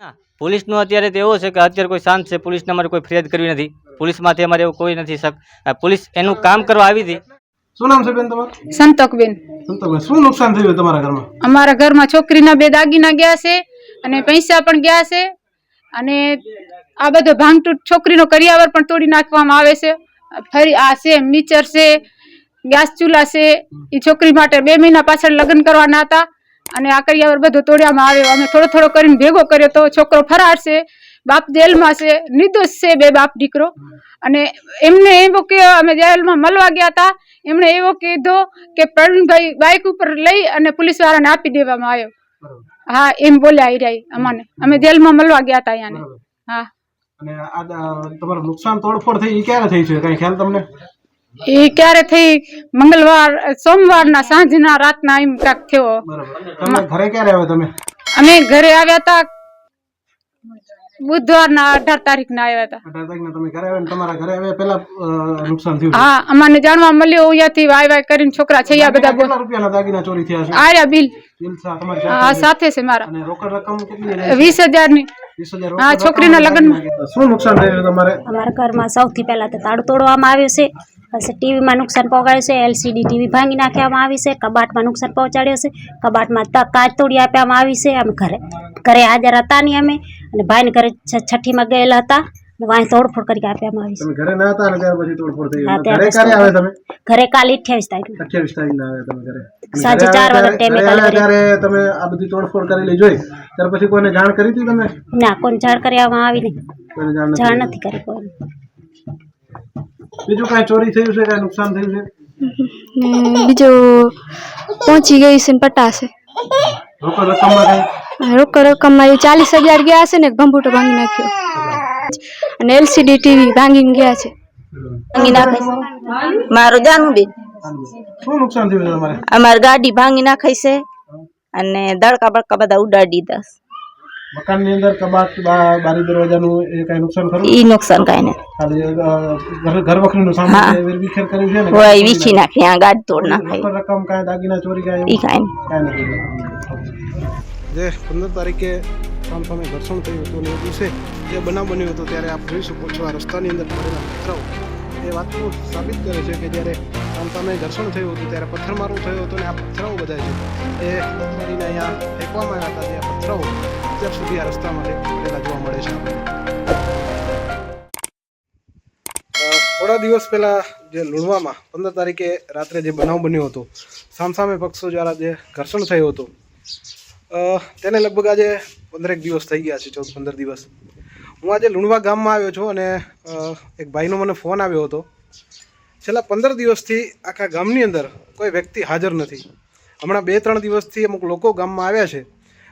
ના પોલીસનો અત્યારે તો એવો છે કે અત્યારે કોઈ શાંત છે પોલીસને અમારે કોઈ ફરિયાદ કરવી નથી. પોલીસમાંથી અમારે એવું કોઈ નથી પોલીસ એનું કામ કરવા આવી હતી. શું નામ છે બેન તમારું? સંતોકબેન સંતોષભાઈ શું નુકસાન થયું તમારા ઘરમાં? અમારા ઘરમાં છોકરીના બે દાગીના ગયા છે અને પૈસા પણ ગયા છે અને આ બધો ભાંગતૂટ છોકરીનો કરિયાવર પણ તોડી નાખવામાં આવે છે. ફરી આ છે મીચર છે ગેસ ચૂલા છે. એ છોકરી માટે બે મહિના પાછળ લગ્ન કરવાના હતા. અને આ કરિયાવર બધો તોડ્યામાં આવ્યો અમે થોડો થોડો કરીને ભેગો કર્યો તો છોકરો ફરાર છે બાપ જેલમાં છે નિર્દોષ છે બે બાપ દીકરો. અને એમને એવો કે અમે જેલમાં મળવા ગયા હતા એમણે એવો કીધો કે પ્રવીણભાઈ બાઇક ઉપર લઈ અને પોલીસવાળાને આપી દેવામાં આવ્યો. હા એમ બોલ્યા હિરાઈ અમને. અમે જેલમાં મળવા ગયા હતા અહીંયાને હા. અને આ આ તમારું નુકસાન તોડફોડ થઈ એ ક્યારે થઈ છે? કઈ ખ્યાલ તમને? એ ક્યારે થઈ મંગળવાર સોમવારના સાંજના રાતના એમ કાંક થયો. બરાબર. તમે ઘરે ક્યારે આવ્યા તમે? અમે ઘરે આવ્યા હતા બુધવારના અઢાર તારીખના આવ્યા હતા. અઢાર તારીખના તમે ઘરે આવ્યા ને તમારા ઘરે આવ્યા પહેલા નુકસાન થયું હા અમને જાણવા મળ્યું અહીંયાથી વાય વાય કરીને છોકરા છે આ બધા કેટલા રૂપિયાના દાગીના ચોરી થયા છે? આર્યા બિલ. બિલ તમારી હા સાથે છે મારા. અને રોકડ રકમ કેટલી છે? વીસ હજારની. હજાર હા, રોકડ છોકરીના લગ્ન લગ્નમાં. શું નુકસાન થયું તમારે? અમારા ઘરમાં સૌથી પહેલા તો તાળું તોડવામાં આવ્યું છે. પછી ટીવીમાં નુકસાન પહોંચાડ્યું છે એલસીડી ટીવી ભાંગી નાખવામાં આવી છે કબાટમાં નુકસાન પહોંચાડ્યું છે કબાટમાં કાચ તોડી આપવામાં આવી છે અમે ઘરે ઘરે હાજર હતા નહીં અમે અને ભાઈને ઘરે છઠ્ઠીમાં ગયેલા હતા વાંહી તોડફોડ કરી આપવામાં આવી તમે ઘરે ના હતા અને ત્યાર પછી તોડફોડ થઈ હા, ગઈ. ઘરે તમે? છે ઘરે કાલે અઠ્યાવીસ તારીખ. અઠ્યાવીસ તારીખ ના આવ્યા તમે ઘરે. સાંજે ઘરે ચાર વાગે ટેમે કાલે ત્યારે તમે આ બધી તોડફોડ કરેલી જોઈ ત્યાર પછી કોઈને જાણ કરી હતી તમે ના કોઈ જાણ કરવામાં આવી નહીં. જાણ નથી જાણ નથી કરી કોઈ બીજું કાંઈ ચોરી થયું છે કાંઈ નુકસાન થયું છે? ને બીજું પહોંચી ગઈ છે ને પટાશે. રોકડ રકમમાં કાંઈ રોકડ રકમમાં એ ચાલીસ હજાર ગયા છે ને કમ્પ્યુટર ભાંગી નાખ્યો. અને એલસીડી ટીવી ભાંગીને ગયા છે. ભાંગી નાખે મારું જાનુબેન શું નુકસાન થયું છે તમારે? અમારી ગાડી ભાંગી નાખાઈ છે. અને દડકા બડકા બધા ઉડાડી દીધા મકાનની અંદર કબાટ બા- બારી દરવાજાનું એ કાંઈ નુકસાન ખરું? ઈ નુકસાન કઈ નથી. ખાલી ઘર ઘર વખરીનું સામાન છે, એ વિખેર કર્યું છે ને હોય વીછી નાખી આ ગાડ તોડ નાખી. રકમ કાંઈ દાગીના ચોરી કાંઈ ઈ કાંઈ નહીં. નથી. જે પંદર તારીખે સામસામે ઘર્ષણ થયું હતું ને દિવસે જે બનાવ બન્યો હતો ત્યારે આપ જોઈ શકો છો આ રસ્તાની અંદર પડેલા પથ્થરો એ વાતનું સાબિત કરે છે કે જ્યારે સામસામે ઘર્ષણ થયું હતું ત્યારે પથ્થરમારો થયો હતો અને આ પથ્થરો બધા છે. એ પથ્થરીને અહીંયા ફેંકવામાં આવ્યા હતા જે આ પથ્થરો અત્યાર સુધી આ રસ્તામાં પડેલા જોવા મળે છે થોડા દિવસ પહેલા જે લુણવામાં, પંદર તારીખે રાત્રે જે બનાવ બન્યો હતો, સામસામે પક્ષો દ્વારા જે ઘર્ષણ થયું હતું તેને લગભગ આજે પંદરેક દિવસ થઈ ગયા છે, ચૌદ પંદર દિવસ. હું આજે લુણવા ગામમાં આવ્યો છું અને એક ભાઈનો મને ફોન આવ્યો હતો. છેલ્લા પંદર દિવસથી આખા ગામની અંદર કોઈ વ્યક્તિ હાજર નથી. હમણાં બે ત્રણ દિવસથી અમુક લોકો ગામમાં આવ્યા છે.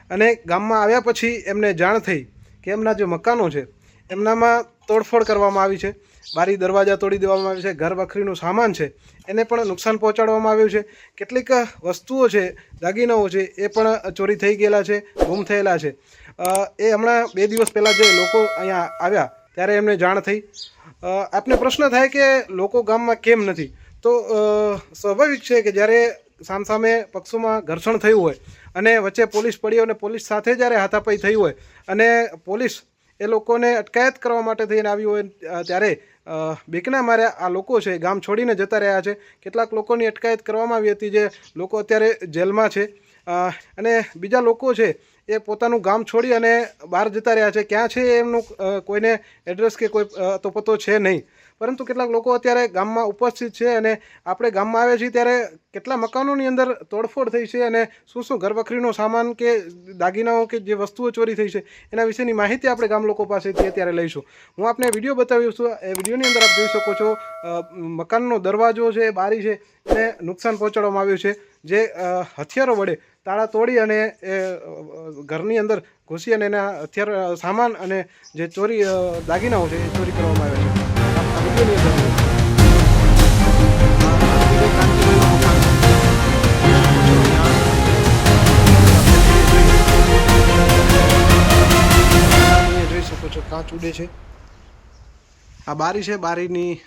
અને ગામમાં આવ્યા પછી એમને જાણ થઈ કે એમના જે મકાનો છે, એમનામાં તોડફોડ કરવામાં આવી છે. બારી દરવાજા તોડી દેવામાં આવ્યું છે, ઘર વખરીનું સામાન છે, એને પણ નુકસાન પહોંચાડવામાં આવ્યું છે. કેટલીક વસ્તુઓ છે, દાગીનાઓ છે, એ પણ ચોરી થઈ ગયેલા છે, ગુમ થયેલા છે. એ હમણાં બે દિવસ પહેલાં જે લોકો અહીંયા આવ્યા, ત્યારે એમને જાણ થઈ. આપને પ્રશ્ન થાય કે લોકો ગામમાં કેમ નથી? તો સ્વાભાવિક છે કે જ્યારે સામસામે પક્ષોમાં ઘર્ષણ થયું હોય અને વચ્ચે પોલીસ પડી અને પોલીસ સાથે જ્યારે હાથાપાઈ થઈ હોય અને પોલીસ એ લોકોને અટકાયત કરવા માટે થઈને આવી હોય ત્યારે બેકના મારે આ લોકો છે, ગામ છોડીને જતા રહ્યા છે. કેટલાક લોકોની અટકાયત કરવામાં આવી હતી જે લોકો અત્યારે જેલમાં છે. અને બીજા લોકો છે એ પોતાનું ગામ છોડી અને બહાર જતા રહ્યા છે. ક્યાં છે એમનું કોઈને એડ્રેસ કે કોઈ તો પતો છે નહીં. પરંતુ કેટલાક લોકો અત્યારે ગામમાં ઉપસ્થિત છે અને આપણે ગામમાં આવે છીએ ત્યારે કેટલા મકાનોની અંદર તોડફોડ થઈ છે અને શું શું ઘરવખરીનો સામાન કે દાગીનાઓ કે જે વસ્તુઓ ચોરી થઈ છે એના વિશેની માહિતી આપણે ગામ લોકો પાસેથી અત્યારે લઈશું. હું આપને વીડિયો બતાવ્યો છું, એ વિડીયોની અંદર આપ જોઈ શકો છો મકાનનો દરવાજો છે, બારી છે, એને નુકસાન પહોંચાડવામાં આવ્યું છે. જે હથિયારો વડે તાળા તોડી અને, એ, ઘરની અંદર ઘૂસી અને એના હથિયાર સામાન અને જે ચોરી દાગીનાઓ છે એ ચોરી કરવામાં આવ્યા છે. કાચ ઉડે છે. આ બારી છે, બારીની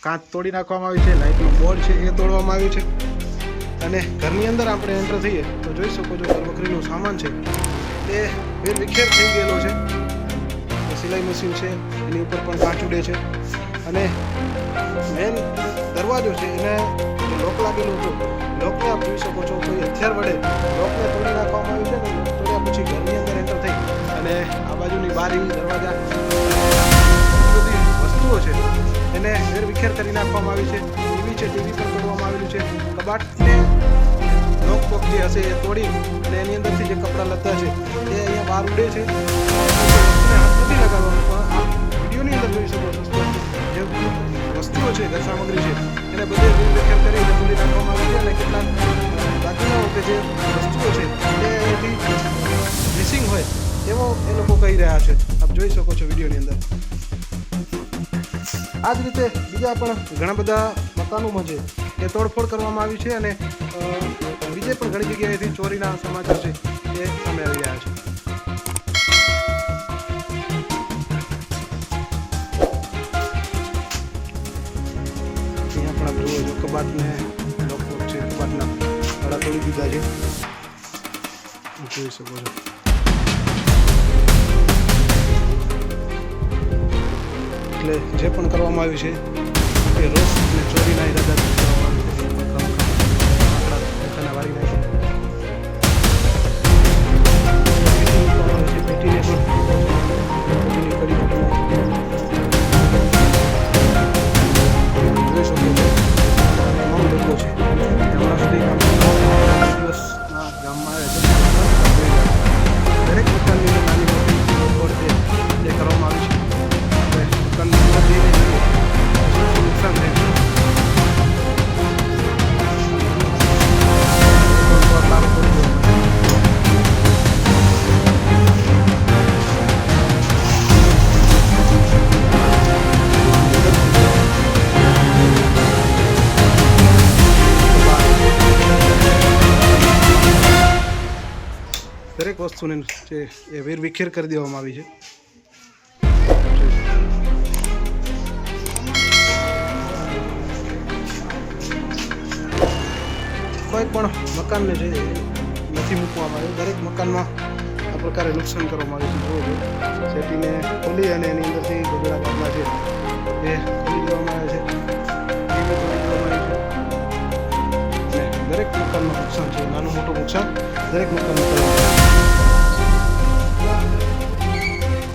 કાચ તોડી નાખવામાં આવી છે, લાઇટનો બોર્ડ છે, એ તોડવામાં આવ્યું છે. અને ઘરની અંદર આપણે એન્ટર થઈએ, તો જોઈ શકો છો ઘરવખરીનું સામાન છે. એ બે વિખેર થઈ ગયેલો છે. સિલાઈ મશીન છે, એની ઉપર પણ કાચ ઉડે છે. અને મેન દરવાજો છે એને લોક લાગેલો હતો. લોકને આપ જોઈ શકો છો, કોઈ હથિયાર વડે લોકને તોડી નાખવામાં આવ્યું છે ને, તોડ્યા પછી ઘરની અંદર એન્ટર થઈ. અને આ બાજુની બારી દરવાજા, બધી વસ્તુઓ છે, એને વેરવિખેર કરી નાખવામાં આવી છે. ટીવી છે, ટીવી પણ તોડવામાં આવેલું છે. કબાટને લોક બોક જે હશે એ તોડી અને એની અંદરથી જે કપડાં લતા છે, એ અહીંયા બહાર ઉડે છે. લગાડવાનો પણ આ વિડીયોની અંદર જોઈ શકો છો. વસ્તુઓ છે ઘર સામગ્રી છે. એને બધે વેરવિખેર કરી અને તોડી નાખવામાં આવી છે અને કેટલાક દાખલાઓ કે જે વસ્તુઓ છે, તે અહીંયાથી મિસિંગ હોય, એવો એ લોકો કહી રહ્યા છે. આપ જોઈ શકો છો વિડીયોની અંદર. આ જ રીતે બીજા પણ ઘણા બધા મકાનોમાં છે એ તોડફોડ કરવામાં આવી છે અને બીજે પણ ઘણી જગ્યાએથી ચોરીના સમાચાર છે, એ સામે આવી રહ્યા છે. કબાટને લોક લોક છે અખબારના કડા તોડી દીધા છે. જોઈ શકો છો. એટલે જે પણ કરવામાં આવ્યું છે, એ રોષ અને ચોરીના ઈરાદાથી દરેક વસ્તુને જે એ વેર વિખેર કરી દેવામાં આવી છે. કોઈ પણ મકાનને જે નથી મૂકવામાં આવ્યું, દરેક મકાનમાં આ પ્રકારે નુકસાન કરવામાં આવ્યું છે. છો સેટીને ખોલી અને એની અંદરથી ગોગડા કાપના છે એ ખોલી અને નુકસાન છે, નાનું મોટું નુકસાન, દરેક મકાનનું કરવામાં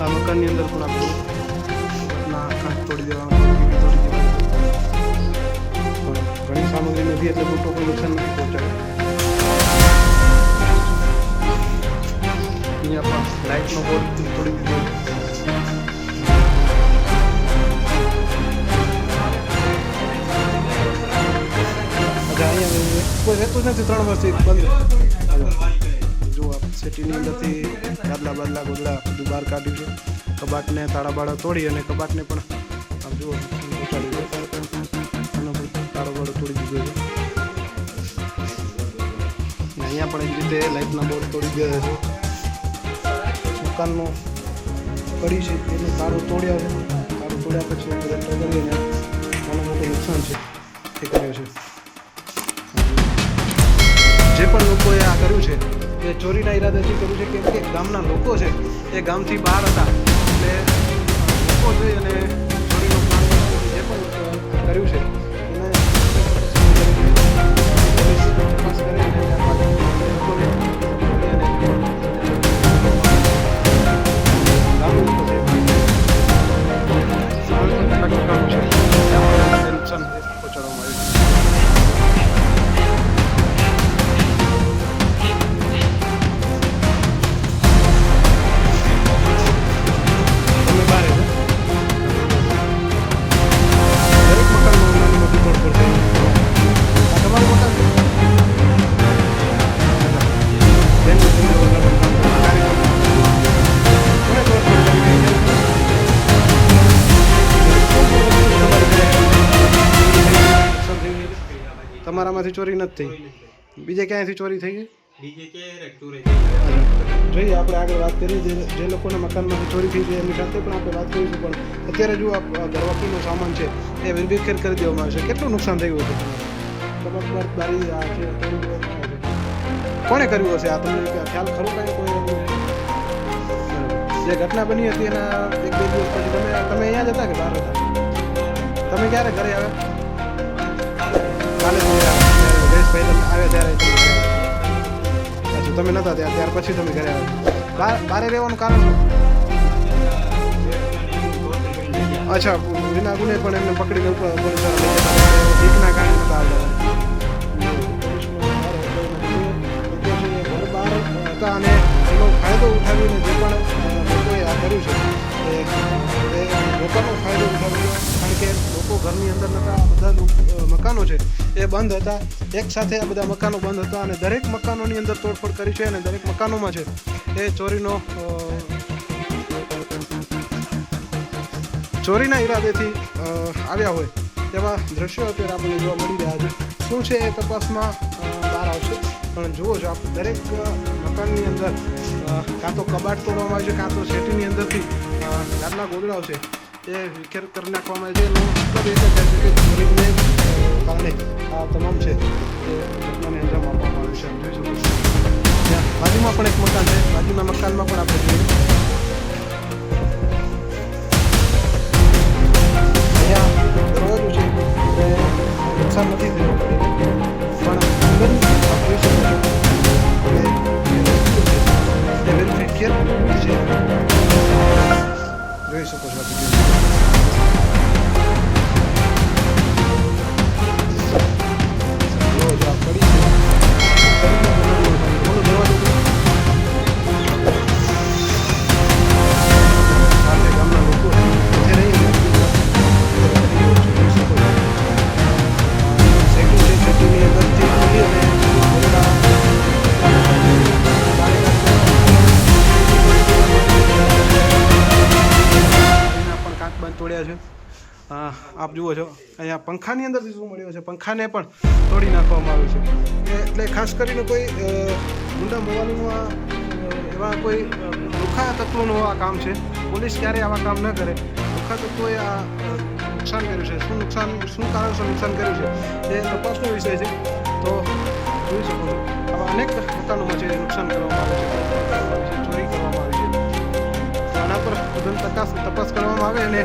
આ મકાનની અંદર પણ આપણું કાચ તોડી દેવાનું ઘણી સામગ્રી નથી એટલે મોટો કોઈ નુકસાન નથી પહોંચાડે અહીંયા પણ લાઇટનો બોર્ડ તોડી દીધો. અહીંયા કોઈ રહેતું નથી ત્રણ વર્ષથી, બંધ. જો સિટીની અંદરથી ગાદલા બાદલા ગોદડા બધું બહાર કાઢ્યું છે. કબાટને તાળા બાળા તોડી અને કબાટને પણ આમ જુઓ બાળો તોડી દીધો છે. અહીંયા પણ એવી રીતે લાઇટના બોર્ડ તોડી ગયા છે. દુકાનનો પડી છે, એને તાળો તોડ્યા છે. તાળો તોડ્યા પછી નાનું મોટું નુકસાન છે. એ કર્યું છે. લોકોએ આ કર્યું છે. એ ચોરીના ઈરાદાથી કર્યું છે કેમ કે ગામના લોકો છે, એ ગામથી બહાર હતા. એટલે લોકો જોઈ અને ચોરીનો જે પણ કર્યું છે. એને તમારામાંથી ચોરી નથી થઈ? બીજે ક્યાંયથી ચોરી થઈ ગઈ? જોઈએ આપણે આગળ વાત કરીએ. જે લોકોના મકાનમાંથી ચોરી થઈ છે એમની સાથે પણ આપણે વાત કરીશું. પણ અત્યારે જો આ ઘરવાકીનો સામાન છે એ વેરવિખેર કરી દેવામાં આવે છે કેટલું નુકસાન થયું હતું? કોણે કર્યું હશે? આ તમને ખ્યાલ ખરો કાંઈ? કોઈ જે ઘટના બની હતી એના એક બે દિવસ પછી તમે તમે અહીંયા જ હતા કે બહાર હતા? તમે ક્યારે ઘરે આવ્યા? કાલે. જયેશભાઈ તમે આવ્યા ત્યારે. અચ્છા તમે નહોતા ત્યાં, ત્યાર પછી તમે ઘરે આવ્યા બારે રહેવાનું કારણ અચ્છા, વિના ગુને પણ એમને પકડીને ઉપર. બીકના કારણે નહોતા આવ્યા અને એનો ફાયદો ઉઠાવીને જે પણ લોકોએ આ કર્યું છે એ લોકોનો ફાયદો ઉઠાવ્યો, કારણ કે લોકો ઘરની અંદર નતા, બધા મકાનો છે, એ બંધ હતા. એક સાથે આ બધા મકાનો બંધ હતા અને દરેક મકાનોની અંદર તોડફોડ કરી છે અને દરેક મકાનોમાં છે. એ ચોરીનો ચોરીના ઈરાદેથી આવ્યા હોય તેવા દ્રશ્યો અત્યારે આપણને જોવા મળી રહ્યા છે. શું છે એ તપાસમાં બહાર આવશે. પણ જુઓ છો આપણે દરેક મકાનની અંદર કાં તો કબાટ તોડવામાં આવે છે, કાં તો શેટીની અંદરથી ગાદલા ગોદડાઓ છે, એ વિખેર કરી નાખવામાં આવે છે. એનો મતલબ એ છે કે ચોરીને અ, કારણે આ તમામ છે આપ જુઓ છો. અહીંયા પંખાની અંદરથી શું મળ્યો છે. પંખાને પણ તોડી નાખવામાં આવ્યું છે. એટલે ખાસ કરીને કોઈ ગુંડા મોબાઈલનું આ એવા કોઈ દુઃખા તત્વોનું આ કામ છે. પોલીસ ક્યારેય આવા કામ ન કરે. દુઃખા તત્વોએ આ નુકસાન કર્યું છે. શું નુકસાન, શું કારણસર નુકસાન કર્યું છે? એ તપાસનો વિષય છે. તો જોઈ શકો છો. આવા અનેક મકાનોમાં છે નુકસાન કરવામાં આવે છે. ચોરી કરવામાં આવી છે. આના પર તપાસ કરવામાં આવે અને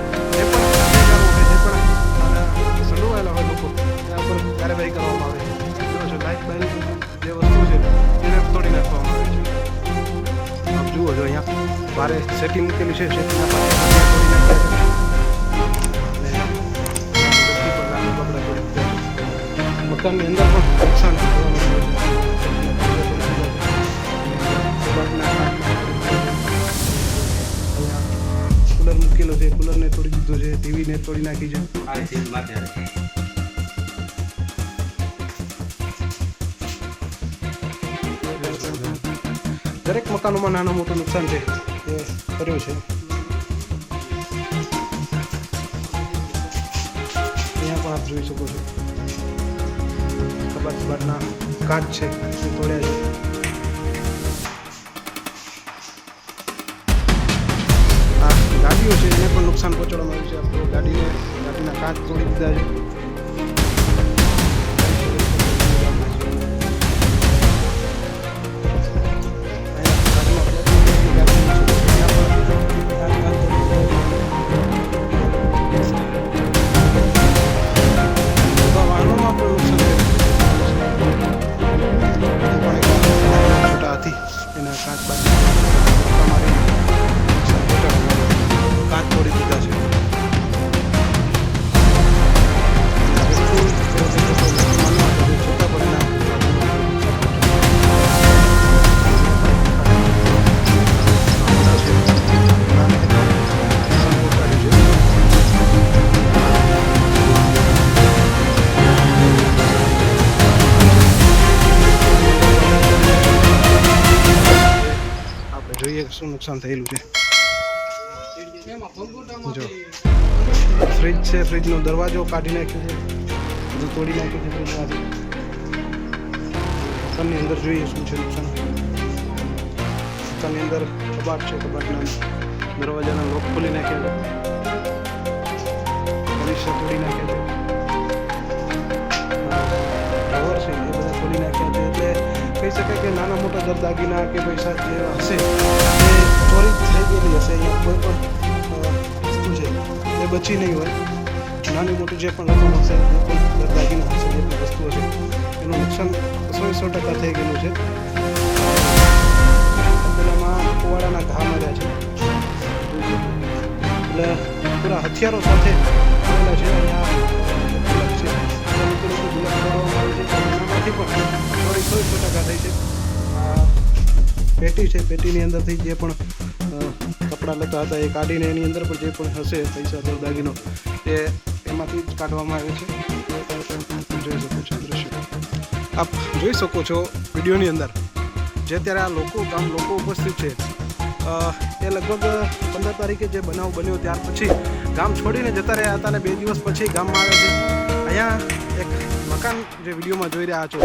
છે અહીંયા મારે સેટિંગ મૂકેલી છે છે. મકાનની અંદર પણ નુકસાન કુલર મૂકેલો છે, કુલરને તોડી દીધો છે, ટીવીને તોડી નાખી છે. દરેક મકાનોમાં નાનું મોટું નુકસાન છે. એ કર્યું છે. અહીંયા પણ આપ જોઈ શકો છો. કબાટ કબાટના કાચ છે એ તોડ્યા છે. ગાડીઓ છે, એને પણ નુકસાન પહોંચાડવામાં આવ્યું છે. આપણે ગાડીને, ગાડીના કાચ તોડી દીધા છે. જોઈએ કે શું નુકસાન થયેલું છે જો ફ્રીજ છે ફ્રીજનો દરવાજો કાઢી નાખ્યો છે બધું તોડી નાખ્યું છે ફ્રીજમાંથી દુકાનની અંદર જોઈએ શું છે નુકસાન દુકાનની અંદર કબાટ છે કબાટના દરવાજાના લોક ખોલી નાખ્યા છે અરીસા તોડી નાખ્યા છે ડ્રોવર છે એ બધા ખોલી નાખ્યા શકાય કે નાના મોટા દરદાગીના કે પૈસા જે હશે, એ ચોરી થઈ ગયેલી હશે અહીંયા કોઈ પણ વસ્તુ છે, એ બચી નહીં હોય. નાની મોટી જે પણ રકમ હશે જે પણ દાગીના હશે જે પણ વસ્તુઓ છે. એનું નુકસાન સો સો ટકા થઈ ગયેલું છે. પેલામાં કુવાડાના ઘા માર્યા છે. એટલે પૂરા હથિયારો સાથે છે. અહીંયા છે ટકા થઈ છે. પેટી છે, પેટીની અંદરથી જે પણ કપડાં લતા હતા એ કાઢીને એની અંદર પણ જે પણ હશે, પૈસા તો દાગીનો એ એમાંથી જ કાઢવામાં આવે છે. જોઈ શકો છો દ્રશ્ય. આપ જોઈ શકો છો વિડીયોની અંદર, જે અત્યારે આ લોકો, ગામ લોકો ઉપસ્થિત છે. એ લગભગ પંદર તારીખે જે બનાવ બન્યો ત્યાર પછી ગામ છોડીને જતા રહ્યા હતા અને બે દિવસ પછી ગામમાં આવે છે. અહીંયા એક મકાન જે વિડીયોમાં જોઈ રહ્યા છો,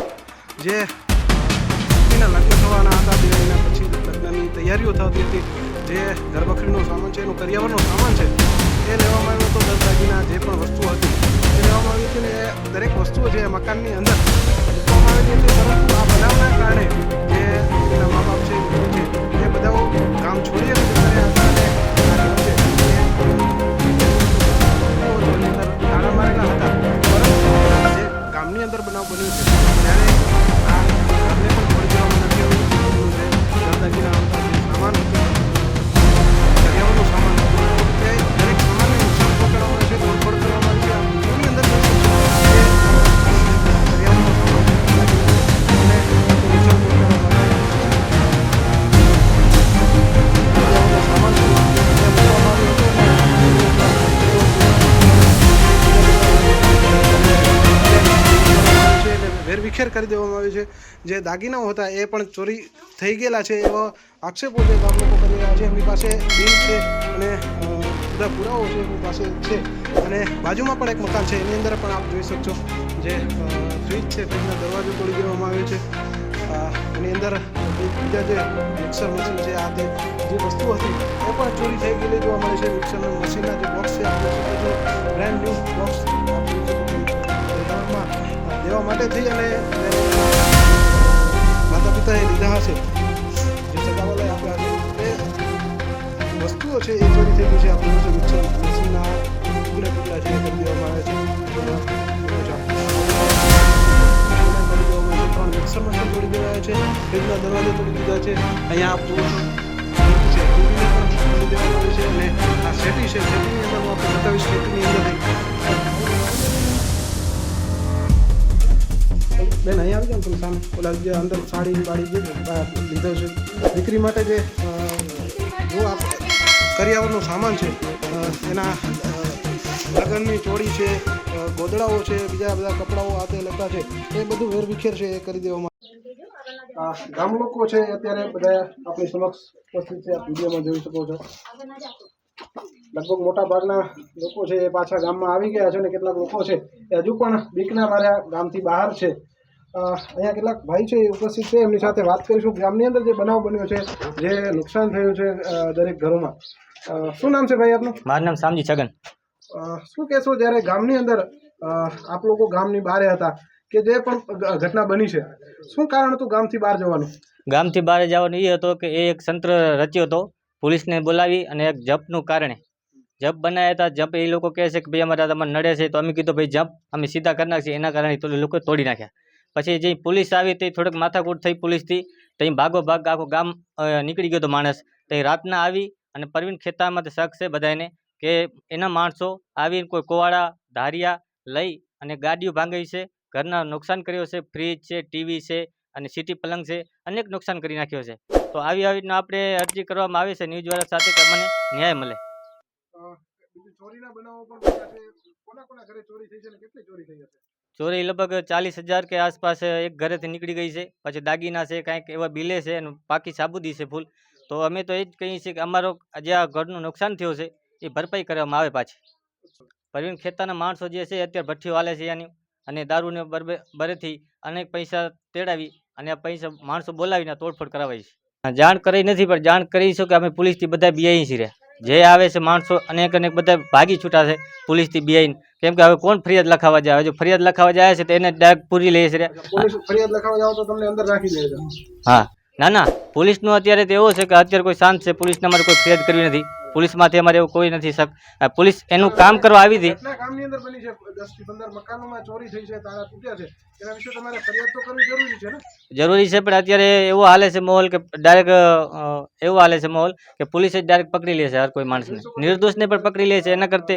જે દીકરીના લગ્ન થવાના હતા દિવાળીના પછી લગ્નની તૈયારીઓ થતી હતી, જે ઘરબકરીનો સામાન છે, એનો કરિયાવરનો સામાન છે, એ લેવામાં આવ્યો હતો દસ દાગીના જે પણ વસ્તુ હતી, એ લેવામાં આવી હતી ને દરેક વસ્તુઓ જે મકાનની અંદર મૂકવામાં આવેલી હતી, પરંતુ આ બનાવના કારણે જે દીકરીના મા બાપ છે છે, એ બધા ગામ છોડી હતા અને મારેલા હતા. ગામની અંદર બનાવ છે. જે દાગીનાઓ હતા એ પણ ચોરી થઈ ગયેલા છે એવા આક્ષેપો જે ગામ લોકો કરી રહ્યા છે. એમની પાસે બિલ છે અને બધા પુરાવો છે એમની પાસે છે. અને બાજુમાં પણ એક મકાન છે. એની અંદર પણ આપ જોઈ શકશો જે ફ્રીજ છે. ફ્રીજનો દરવાજો તોડી દેવામાં આવ્યો છે. એની અંદર બીજા જે મિક્સર મશીન છે, આ તે જે વસ્તુ હતી, એ પણ ચોરી થઈ ગયેલી જોવા મળે છે. મિક્સર મશીનના જે બોક્સ છે બ્રાન્ડ ન્યૂ બોક્સ દેવા માટે થઈ અને પિતાએ લીધા હશે. વસ્તુઓ છે, એ ચોરી થઈ ગઈ છે. આપણે જે મિક્સર મશીનના ટુકડા ટુકડા છે કરી દેવામાં આવે છે. ત્રણ મિક્સર મશીન તોડી દેવાયા છે? ફ્રીજના દરવાજા તોડી દીધા છે. અહીંયા આપ છે ટીવીને પણ છે. અને અંદર આપણે બતાવીશ બેન અહીં આવી ને તમે સામે. ઓલા જે અંદર સાડી બાડી જે લીધો છે. દીકરી માટે જે જો આપ કરિયાવરનો સામાન છે એના લગ્નની ચોળી છે ગોદડાઓ છે, બીજા બધા કપડાઓ આ તે લતા છે, એ બધું વેરવિખેર છે, એ કરી દેવામાં ગામ લોકો છે અત્યારે બધા આપણી સમક્ષ ઉપસ્થિત છે, આપ વિડીયોમાં જોઈ શકો છો. લગભગ મોટા ભાગના લોકો છે, એ પાછા ગામમાં આવી ગયા છે અને કેટલાક લોકો છે, એ હજુ પણ બીકના મારા ગામથી બહાર છે. અહીંયા કેટલાક ભાઈ છે એ ઉપસ્થિત છે. એમની સાથે વાત કરીશું. ગામની અંદર જે બનાવ બન્યો છે જે નુકસાન થયું છે દરેક ઘરોમાં. શું નામ છે ભાઈ આપનું? મારું નામ સામજી છગન. શું કહેશો જ્યારે ગામની અંદર આપ લોકો ગામની બહાર હતા કે જે પણ ઘટના બની છે શું કારણ હતું ગામથી બહાર જવાનું? ગામથી બહાર જવાનું એ હતો કે એ એક સંત્ર રચ્યો હતો. પોલીસને બોલાવી અને એક જપનું કારણે. જપ બનાવ્યા હતા. જપ એ લોકો કહે છે કે ભાઈ અમારા તમારે નડે છે. તો અમે કીધું ભાઈ જપ અમે સીધા કરી નાખીએ એના કારણે લોકો તોડી નાખ્યા. પછી જે પોલીસ આવી તે થોડોક માથાકૂટ થઈ પોલીસથી ત્યાં ભાગો ભાગ આખું ગામ નીકળી ગયો હતો માણસ. ત્યાં રાતના આવી અને પરવીન ખેતામાં શક છે બધાને કે એના માણસો આવીને કોઈ કોવાળા, ધારિયા લઈ અને ગાડીઓ ભાંગી છે, ઘરના નુકસાન કર્યો છે, ફ્રીજ છે, ટીવી છે અને સીટી પલંગ છે, અનેક નુકસાન કરી નાખ્યો છે. તો આવી આવીને આપણે અરજી કરવામાં આવે છે, ન્યૂઝવાળા સાથે કે ન્યાય મળે. ચોરીના બનાવો પણ કોના કોના ઘરે ચોરી થઈ છે કેટલી ચોરી થઈ હશે? ચોરી લગભગ ચાલીસ હજાર કે આસપાસ એક ઘરેથી નીકળી ગઈ છે. પછી દાગીના છે, કાંઈક એવા બિલે છે અને પાકી સાબુદી છે ફૂલ. તો અમે તો એ જ કહીએ છીએ કે અમારો જે આ ઘરનું નુકસાન થયું છે, એ ભરપાઈ કરવામાં આવે પાછી. પરવીન ખેતાના માણસો જે છે અત્યારે ભઠ્ઠીઓ હાલે છે એની અને દારૂને બરબે, બરેથી અનેક પૈસા તેડાવી અને આ પૈસા માણસો બોલાવીને તોડફોડ કરાવાય છે. જાણ કરી નથી, પણ જાણ કરીશું કે અમે પોલીસથી બધા બિયાઈ છીએ. જે આવે છે માણસો અનેક અનેક બધા ભાગી છૂટા છે પોલીસથી બીઆઈને કેમ કે હવે કોણ ફરિયાદ લખાવવા જાય? જો ફરિયાદ લખાવવા જાય છે તો એને ડાયરેક્ટ પૂરી લે છે ફરિયાદ લખાવા જાઓ તો તમને અંદર રાખી દે છે. હા. ના ના. પોલીસનું અત્યારે તો એવો છે કે અત્યારે કોઈ શાંત છે પોલીસને અમારે કોઈ ફરિયાદ કરવી નથી. પોલીસમાંથી અમારે એવું કોઈ નથી શક પોલીસ એનું કામ કરવા આવી હતી. ઘટના અંદર બની છે દસથી પંદર મકાનોમાં ચોરી થઈ છે તાળા તૂટ્યા છે. એના વિશે તમારે ફરિયાદ તો કરવી જરૂરી છે ને? જરૂરી છે પણ અત્યારે એવો હાલે છે માહોલ કે ડાયરેક્ટ એવો હાલે છે માહોલ કે પોલીસ જ ડાયરેક્ટ પકડી લે છે હર કોઈ માણસને. નિર્દોષને પણ પકડી લે છે એના કરતે.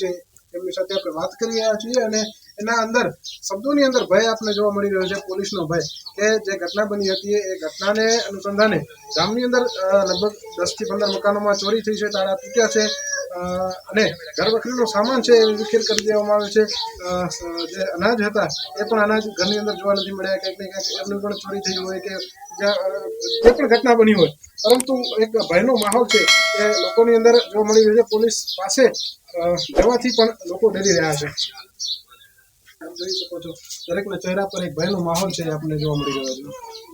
છે એમની સાથે આપણે વાત કરી રહ્યા છીએ અને એના અંદર, શબ્દોની અંદર ભય આપને જોવા મળી રહ્યો છે, પોલીસનો ભય કે જે ઘટના બની હતી એ ઘટનાને અનુસંધાને ગામની અંદર લગભગ દસથી પંદર મકાનોમાં ચોરી થઈ છે, તાળા તૂટ્યા છે અને ઘર વખરીનો સામાન છે એ વિખેર કરી દેવામાં આવ્યો છે. જે અનાજ હતા એ પણ અનાજ ઘરની અંદર જોવા નથી મળ્યા કંઈક ને ક્યાંક એમની પણ ચોરી થઈ હોય કે જે પણ ઘટના બની હોય. પરંતુ એક ભયનો માહોલ છે એ લોકોની અંદર જોવા મળી રહ્યો છે, પોલીસ પાસે જવાથી પણ લોકો ડરી રહ્યા છે. આપ જોઈ શકો છો. દરેકના ચહેરા પર એક ભયનો માહોલ છે આપણને જોવા મળી રહ્યો છે.